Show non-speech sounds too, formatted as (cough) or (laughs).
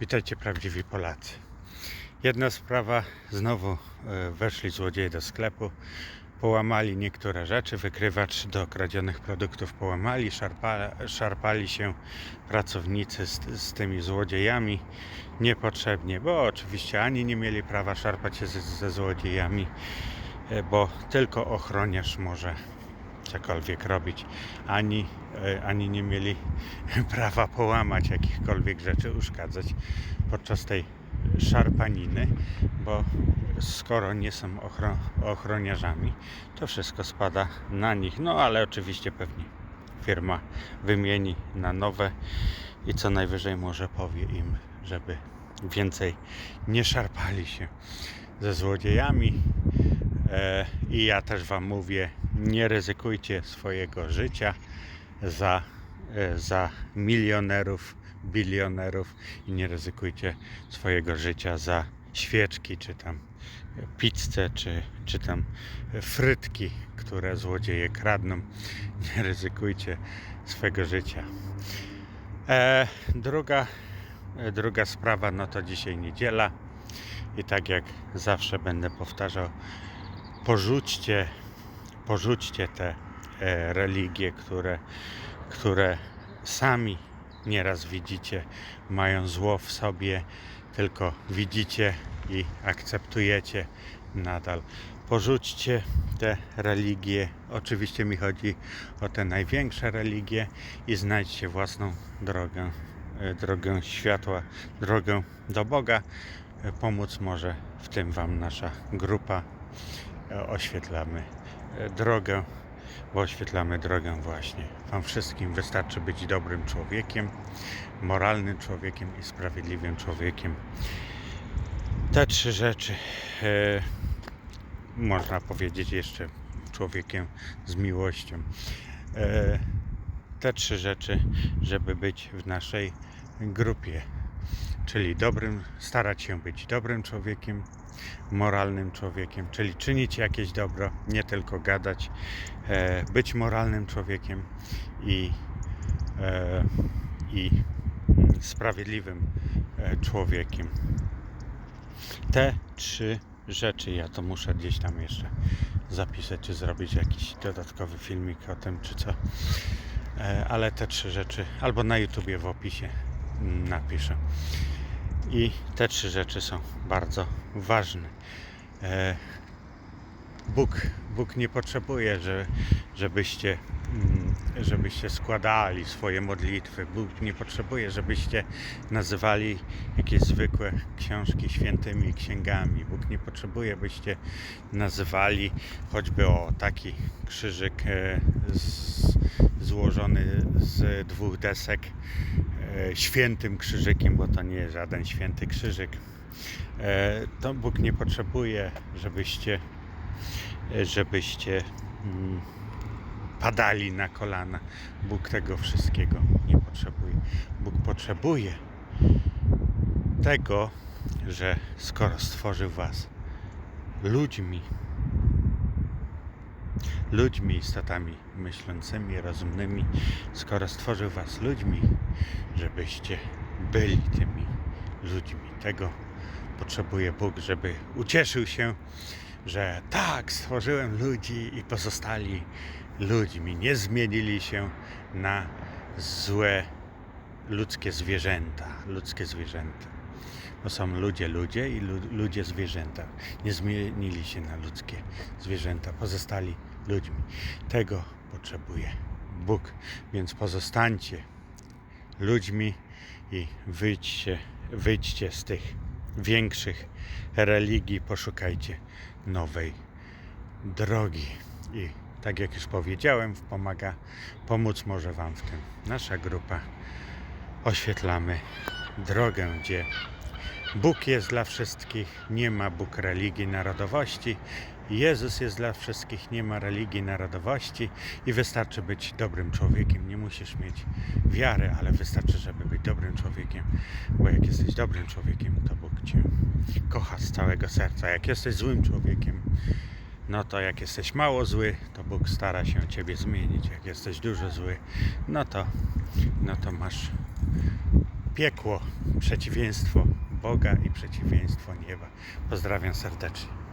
Witajcie prawdziwi Polacy. Jedna sprawa, znowu e, weszli złodzieje do sklepu, połamali niektóre rzeczy, wykrywacz do kradzionych produktów połamali, szarpa, szarpali się pracownicy z, z tymi złodziejami niepotrzebnie, bo oczywiście ani nie mieli prawa szarpać się ze, ze złodziejami, e, bo tylko ochroniarz może cokolwiek robić, ani, e, ani nie mieli (laughs) prawa połamać jakichkolwiek rzeczy, uszkadzać podczas tej szarpaniny, bo skoro nie są ochro, ochroniarzami, to wszystko spada na nich. No ale oczywiście pewnie firma wymieni na nowe i co najwyżej może powie im, żeby więcej nie szarpali się ze złodziejami. E, I ja też Wam mówię, nie ryzykujcie swojego życia za, e, za milionerów, bilionerów i nie ryzykujcie swojego życia za świeczki, czy tam pizzę, czy, czy tam frytki, które złodzieje kradną. Nie ryzykujcie swojego życia. E, druga, e, druga sprawa, no to dzisiaj niedziela i tak jak zawsze będę powtarzał, porzućcie, porzućcie te e, religie, które, które sami nieraz widzicie, mają zło w sobie, tylko widzicie i akceptujecie nadal. Porzućcie te religie. Oczywiście mi chodzi o te największe religie i znajdźcie własną drogę, e, drogę światła, drogę do Boga. E, Pomóc może w tym Wam nasza grupa oświetlamy drogę, bo oświetlamy drogę właśnie. Wam wszystkim wystarczy być dobrym człowiekiem, moralnym człowiekiem i sprawiedliwym człowiekiem. Te trzy rzeczy e, można powiedzieć jeszcze człowiekiem z miłością. E, te trzy rzeczy, żeby być w naszej grupie czyli dobrym, starać się być dobrym człowiekiem, moralnym człowiekiem, czyli czynić jakieś dobro, nie tylko gadać, e, być moralnym człowiekiem i, e, i sprawiedliwym e, człowiekiem. Te trzy rzeczy, ja to muszę gdzieś tam jeszcze zapisać, czy zrobić jakiś dodatkowy filmik o tym, czy co. E, ale te trzy rzeczy, albo na YouTubie w opisie napiszę. I te trzy rzeczy są bardzo ważne. E, Bóg, Bóg nie potrzebuje, że, żebyście, mm, żebyście składali swoje modlitwy. Bóg nie potrzebuje, żebyście nazywali jakieś zwykłe książki świętymi księgami. Bóg nie potrzebuje, byście nazywali choćby o taki krzyżyk e, z, złożony z dwóch desek świętym krzyżykiem, bo to nie jest żaden święty krzyżyk. E, To Bóg nie potrzebuje, żebyście żebyście mm, padali na kolana. Bóg tego wszystkiego nie potrzebuje. Bóg potrzebuje tego, że skoro stworzył Was ludźmi, ludźmi, istotami myślącymi, rozumnymi, skoro stworzył Was ludźmi, żebyście byli tymi ludźmi. Tego potrzebuje Bóg, żeby ucieszył się że tak, stworzyłem ludzi i pozostali ludźmi. Nie zmienili się na złe ludzkie zwierzęta. Ludzkie zwierzęta. Bo są ludzie, ludzie i lu- ludzie zwierzęta. Nie zmienili się na ludzkie zwierzęta. Pozostali ludźmi. Tego potrzebuje Bóg. Więc pozostańcie ludźmi i wyjdźcie, wyjdźcie z tych większych religii, poszukajcie nowej drogi. I tak jak już powiedziałem, pomaga, pomóc może Wam w tym nasza grupa. Oświetlamy drogę, gdzie Bóg jest dla wszystkich, nie ma Bóg religii, narodowości. Jezus jest dla wszystkich, nie ma religii, narodowości i wystarczy być dobrym człowiekiem. Nie musisz mieć wiary, ale wystarczy, żeby być dobrym człowiekiem, bo jak jesteś dobrym człowiekiem, to Bóg Cię kocha z całego serca. Jak jesteś złym człowiekiem, no to jak jesteś mało zły, to Bóg stara się Ciebie zmienić. Jak jesteś dużo zły, no to, no to masz piekło, przeciwieństwo Boga i przeciwieństwo nieba. Pozdrawiam serdecznie.